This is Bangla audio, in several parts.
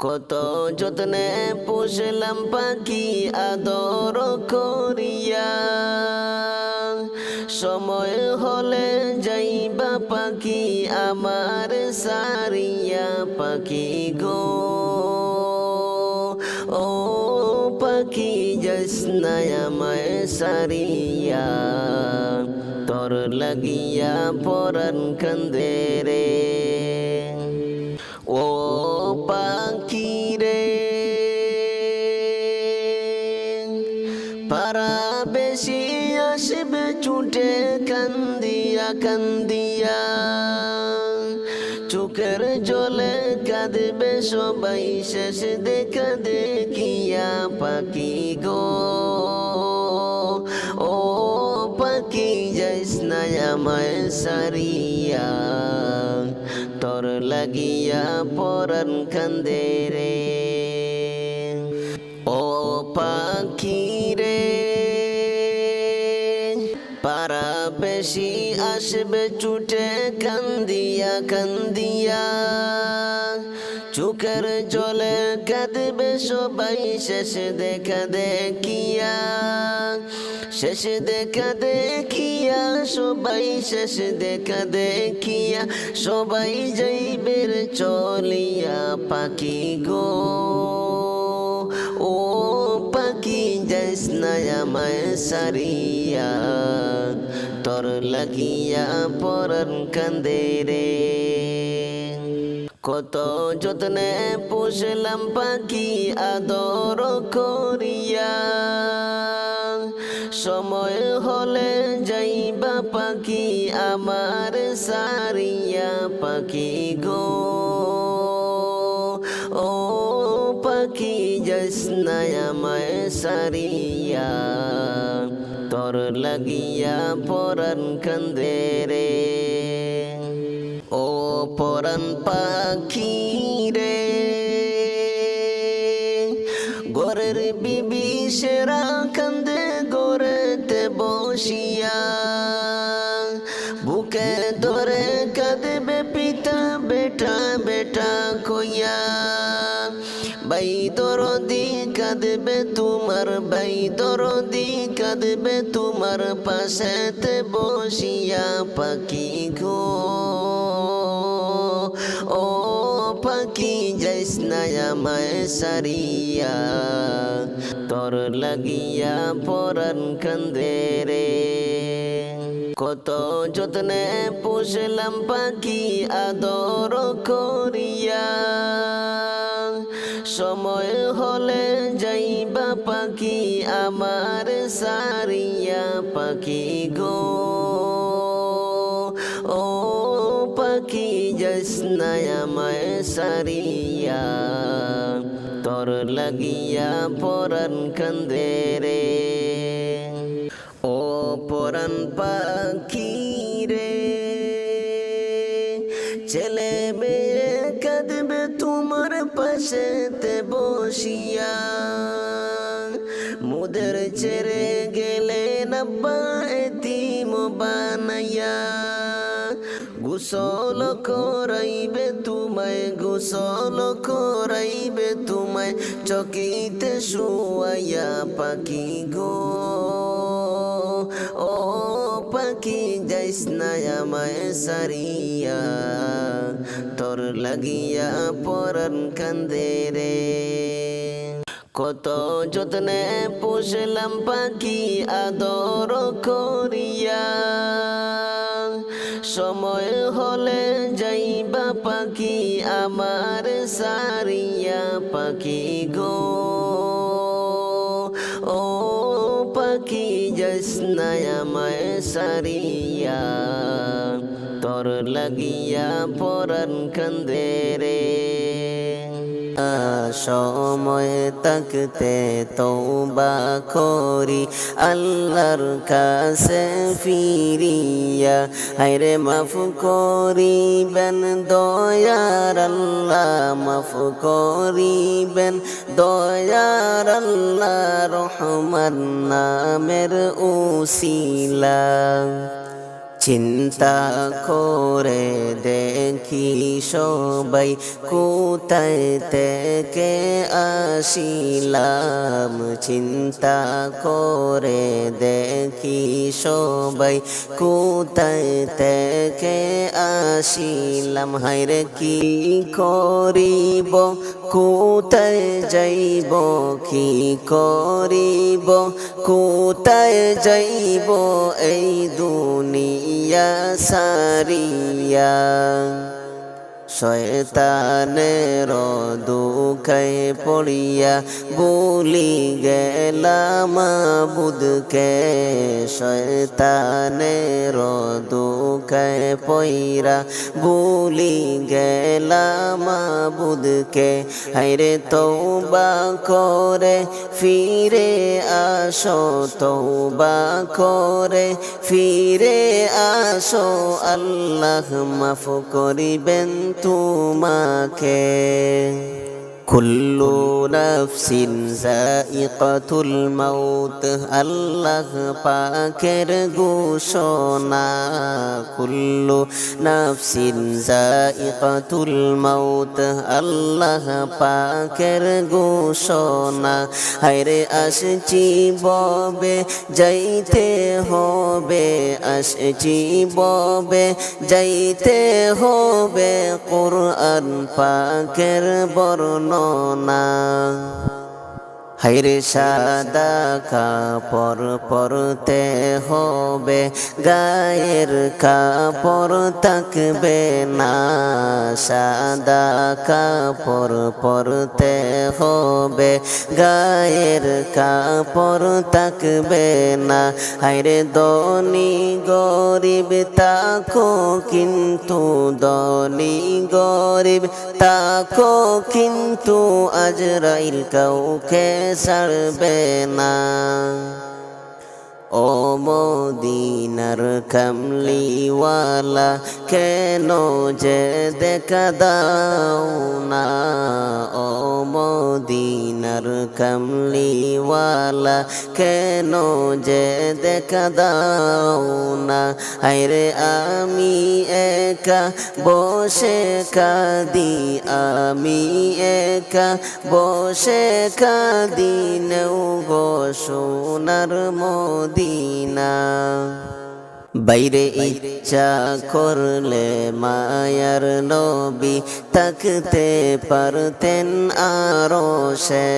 কত যত্নে পুষলাম পাখি আদর করিয়া। সময় হলে যাইবা পাখি আমার সারিয়া, পাখি গো। ও পাখি আমায় সারিয়া, তোর লাগিয়া পরান কান্দে রে। পারা বেশি আসবে ছুটে কান্দিয়া কান্দিয়া। চোখের জলে কাঁদবে সবাই, শেষ দেখা দেখিয়া পাখি গো। ও পাখি, যাইস না আমায় সারিয়া। তোর লাগিয়া পরান কান্দে রে। পারা বেশি আসবে চুটে কান্দিয়া কান্দিয়া। চোখের জলে কাঁদবে সবাই, শেষ দেখা দেখিয়া। শেষ দেখা দেখিয়া সবাই, শেষ দেখা দেখিয়া সবাই যাইবের চলিয়া পাখি গো। ও পাখি, যাইস না আমায় সারিয়া। তোর লাগিয়া পরন কান্দে রে। কত যত্নে পুষলাম পাখি আদর করিয়া। সময় হলে যাইবা পাখি আমার সারিয়া পাখি গো। ও পাখি জসনায় আমায় সারিয়া। তোর লাগিয়া পরান কান্দে রে। ও পরান পাখি রে। গোরের বিবি সেরা কান্দে গোরেতে বসিয়া। কাঁদবে তোমার বাই দরদি কাঁদবে তোমার পাশেতে বসিয়া পাখি গো। ও পাখি, যাইস না আমায় সারিয়া। তোর লাগিয়া পরান কান্দে রে। কত যত্নে পুষলাম পাখি আদর করিয়া। সময় হলে যাইবা পাখি, আমার সারিয়া পাখি গো। ও পাখি জসনায় আমায় সারিয়া। তোর লাগিয়া পরান কান্দে রে। ও পরান পাখি পাশেতে বসিয়া মুদের চেরে গেলেন নাব্বা এতিম বানাইয়া। গুসল করাইবে তোমায়, গুসল করাইবে তোমায়, চকিতে শুয়াইয়া পাখি গো। ও পাখি, যাইস না আমায় সারিয়া, তোর লাগিয়া পরান কান্দে রে। কত যত্নে পুষলাম পাখি আদর করিয়া। সময় হলে যাইবা পাখি, আমার সারিয়া পাখি গো। ও পাখি জসনায় সারিয়া। তোর লাগিয়া পরান কান্দে রে। সময় তাকতে তৌবা করি, আল্লাহর কাছে ফিরিয়া হাইরে মাফ করিবেন, দয়ার আল্লাহ মাফ করিবেন, দয়ার আল্লাহ রহমান নামের উসিলা। চিন্তা করে দেখি সবাই কোথায় থেকে আসিলাম। চিন্তা করে দেখি সবাই কোথায় থেকে আসিলাম। হাইরে কি করিব? কোথায় যাইব কি করিব? কোথায় যাইব এই দুনিয়া সারিয়া। শয়তানের দুঃখে পড়িয়া বলি গেলাম বুধকে শয়তানের দুঃখে পইরা বলি গেলাম বুধকে হাইরে তৌবা করে, ফিরে আসো তৌবা করে, ফিরে আসো। আল্লাহ মাফ করিবেন তোমাকে কুল্লু নাফসিন যায়িকাতুল মাউত আল্লাহ পাকের ঘোষণা কুল্লু নাফসিন যায়িকাতুল মাউত আল্লাহ পাকের ঘোষণা۔ হায়রে আসছি ববে, যাইতে হবে আসছি ববে। যাইতে হবে, কোরআন পাকের বর্ণনা হাইরে সাদা কাপড় পরতে হবে, গায়ের কাপড় থাকবে না, সাদা কাপড় পরতে হবে, গায়ের কাপড় থাকবে না। হাইরে দনি গরিব তাকো কিন্তু দনি গরিব তাকো কিন্তু, আজরাইল কাউকে ছাড়বে না। ও মদিনার কামলিওয়ালা কেন যে দেখা দাও না? ও মদিনার কামলিওয়ালা কেন যে দেখা দাও না? হায়রে আমি একা বসে কাদি, আমি একা বসে কাদি, নেও গো সোনার মদিনা। বাইরে ইচ্ছা করলে মায়ার নবী থাকতে পারতেন আরও সে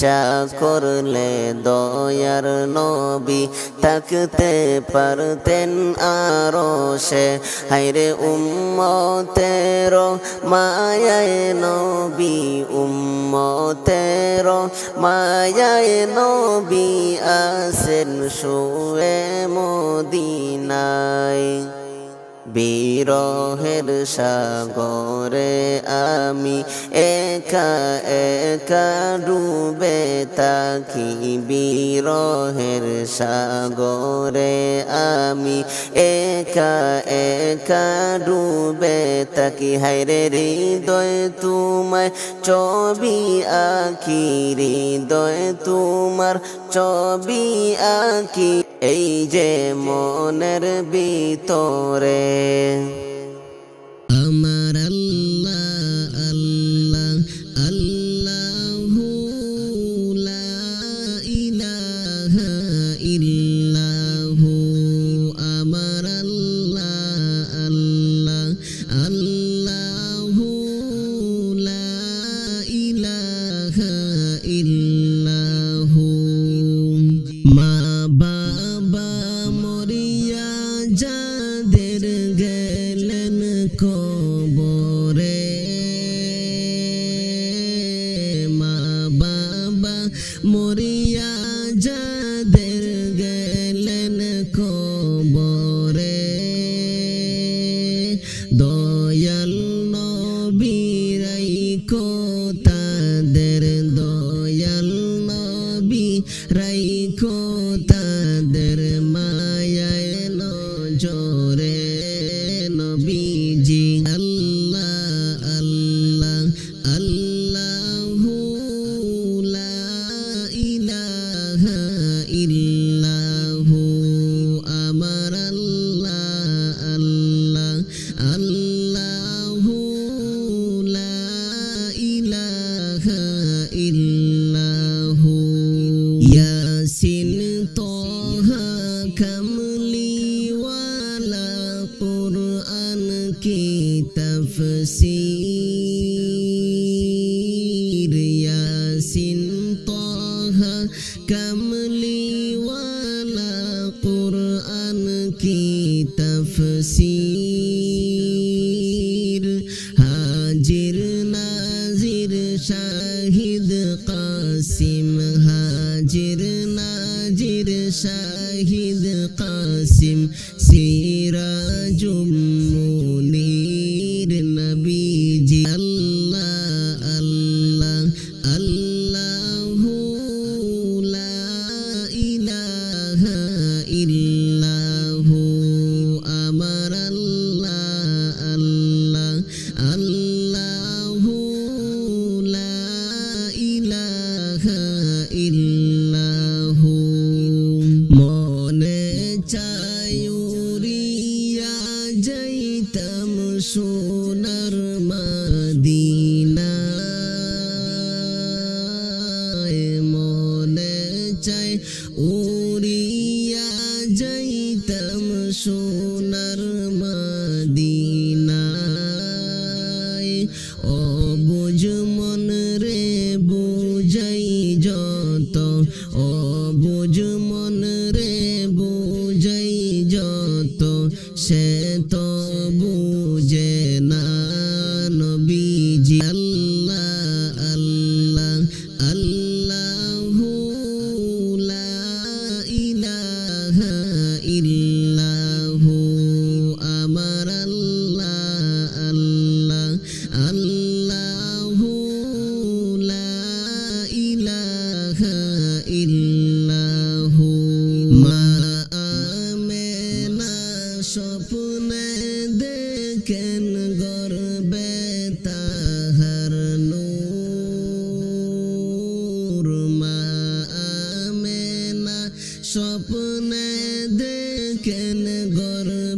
ইচ্ছা করলে দয়ার নবী থাকতে পারতেন আরও সে। হাইরে উম্মতের মায়ায় নবী, উম্মতের মায়ায় নবী আসেন শুয়ে মদিনায়। বিরহের সাগরে আমি একা একা ডুবে তাকি বিরহের সাগরে আমি একা একা ডুবে তাকি হাইরে হৃদয় তোমায় ছবি আঁকি, হৃদয়, তোমার ছবি আঁকি। এই যে মনের ভিতরে जा see উড়িয়া যাইতাম সোনার দেখেন গর্বে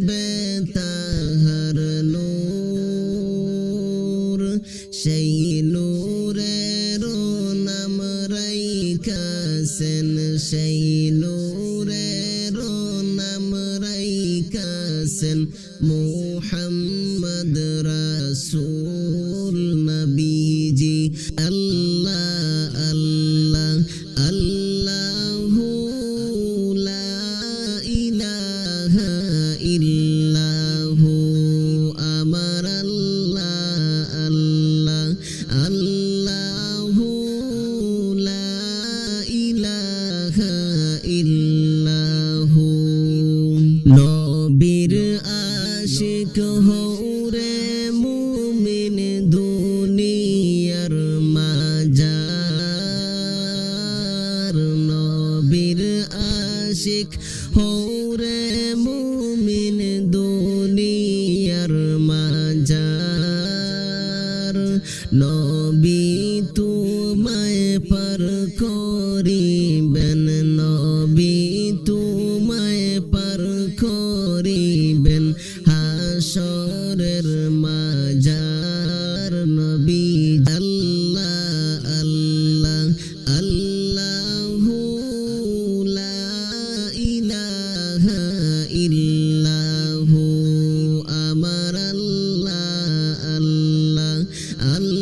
আল্লাহ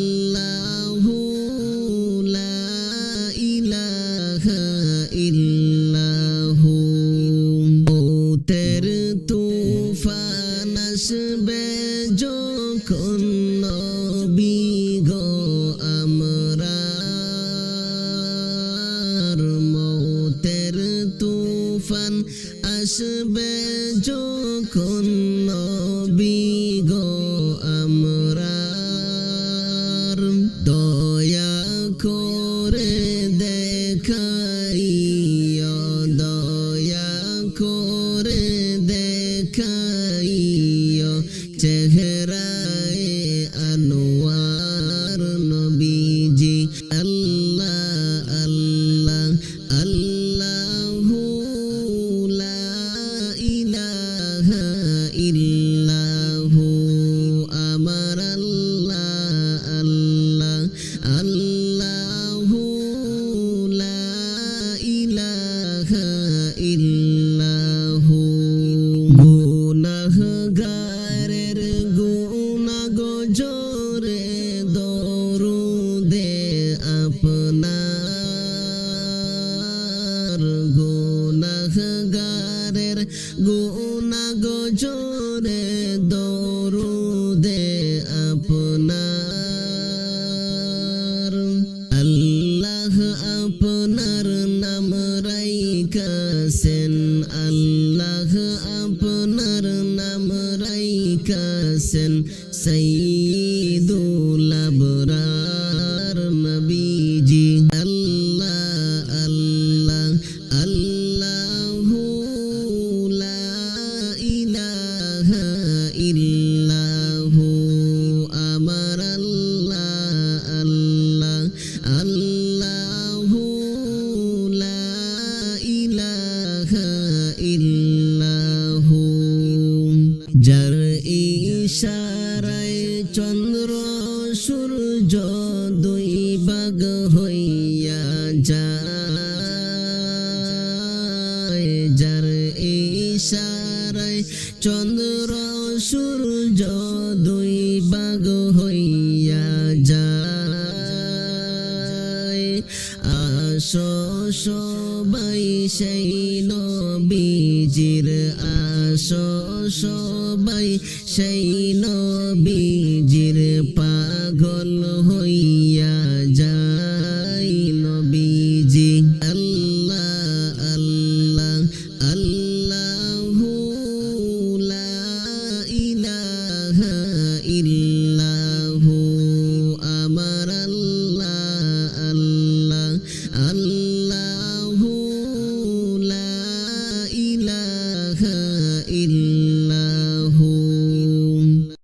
cool. রাইকাছেন আল্লাহ আপনার নাম রাইকাছেন সঈদুল সবাই সেই নবীজির